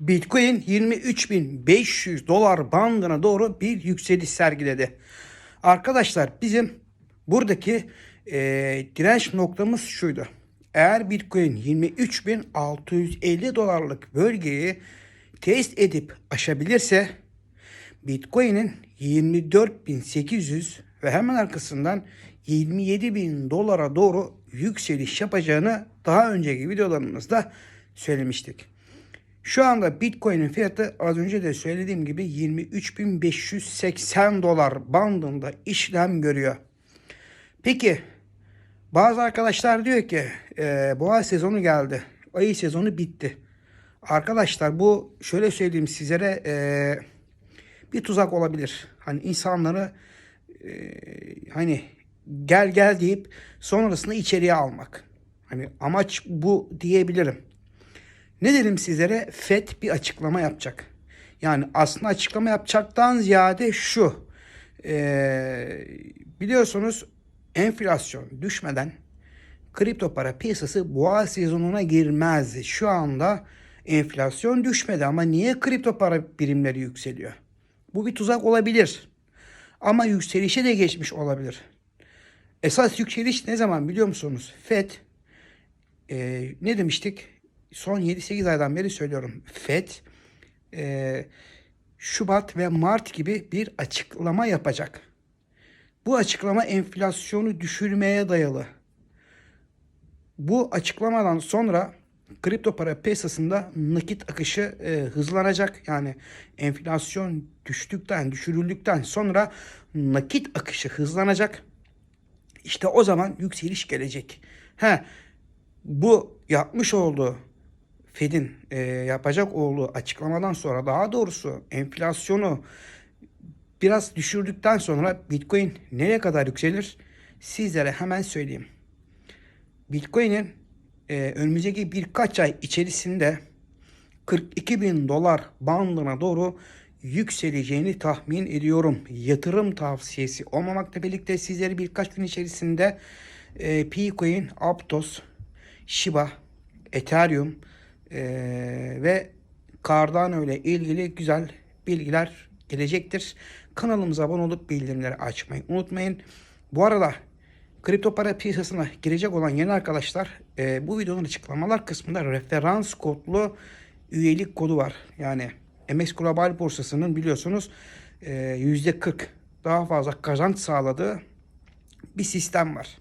Bitcoin 23.500 dolar bandına doğru bir yükseliş sergiledi. Arkadaşlar bizim buradaki e, direnç noktamız şuydu. Eğer Bitcoin 23.650 dolarlık bölgeyi test edip aşabilirse Bitcoin'in 24.800 ve hemen arkasından 27.000 dolara doğru yükseliş yapacağını daha önceki videolarımızda söylemiştik. Şu anda Bitcoin'in fiyatı az önce de söylediğim gibi 23.580 dolar bandında işlem görüyor. Peki bazı arkadaşlar diyor ki e, boğa sezonu geldi. Ayı sezonu bitti. Arkadaşlar bu şöyle söyleyeyim sizlere e, bir tuzak olabilir. Hani insanları e, hani gel gel deyip sonrasında içeriye almak. Hani amaç bu diyebilirim. Ne dedim sizlere? FED bir açıklama yapacak. Yani aslında açıklama yapacaktan ziyade şu. Ee, biliyorsunuz enflasyon düşmeden kripto para piyasası boğa sezonuna girmezdi. Şu anda enflasyon düşmedi ama niye kripto para birimleri yükseliyor? Bu bir tuzak olabilir. Ama yükselişe de geçmiş olabilir. Esas yükseliş ne zaman biliyor musunuz? FED e, ne demiştik? Son 7-8 aydan beri söylüyorum. FED e, Şubat ve Mart gibi bir açıklama yapacak. Bu açıklama enflasyonu düşürmeye dayalı. Bu açıklamadan sonra kripto para piyasasında nakit akışı e, hızlanacak. Yani enflasyon düştükten, düşürüldükten sonra nakit akışı hızlanacak. İşte o zaman yükseliş gelecek. He, bu yapmış olduğu Fed'in e, yapacak olduğu açıklamadan sonra daha doğrusu enflasyonu biraz düşürdükten sonra Bitcoin nereye kadar yükselir? Sizlere hemen söyleyeyim. Bitcoin'in e, önümüzdeki birkaç ay içerisinde 42 bin dolar bandına doğru yükseleceğini tahmin ediyorum. Yatırım tavsiyesi olmamakla birlikte sizlere birkaç gün içerisinde e, Picoin, Aptos, Shiba, Ethereum e, ve Cardano ile ilgili güzel bilgiler gelecektir. Kanalımıza abone olup bildirimleri açmayı unutmayın. Bu arada kripto para piyasasına girecek olan yeni arkadaşlar e, bu videonun açıklamalar kısmında referans kodlu üyelik kodu var. Yani MX Global borsasının biliyorsunuz e, %40 daha fazla kazanç sağladığı bir sistem var.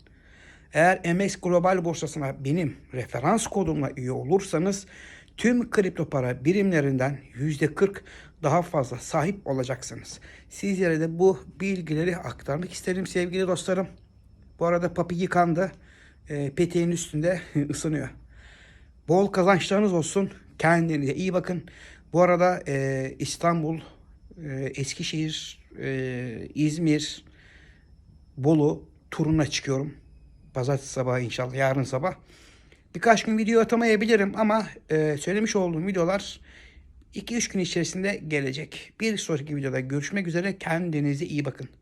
Eğer MX Global borsasına benim referans kodumla üye olursanız tüm kripto para birimlerinden %40 daha fazla sahip olacaksınız. Sizlere de bu bilgileri aktarmak isterim sevgili dostlarım. Bu arada papi yıkandı. E, peteğin üstünde ısınıyor. Bol kazançlarınız olsun. Kendinize iyi bakın. Bu arada e, İstanbul, e, Eskişehir, e, İzmir, Bolu turuna çıkıyorum. Pazartesi sabahı inşallah yarın sabah. Birkaç gün video atamayabilirim ama e, söylemiş olduğum videolar 2-3 gün içerisinde gelecek. Bir sonraki videoda görüşmek üzere. Kendinize iyi bakın.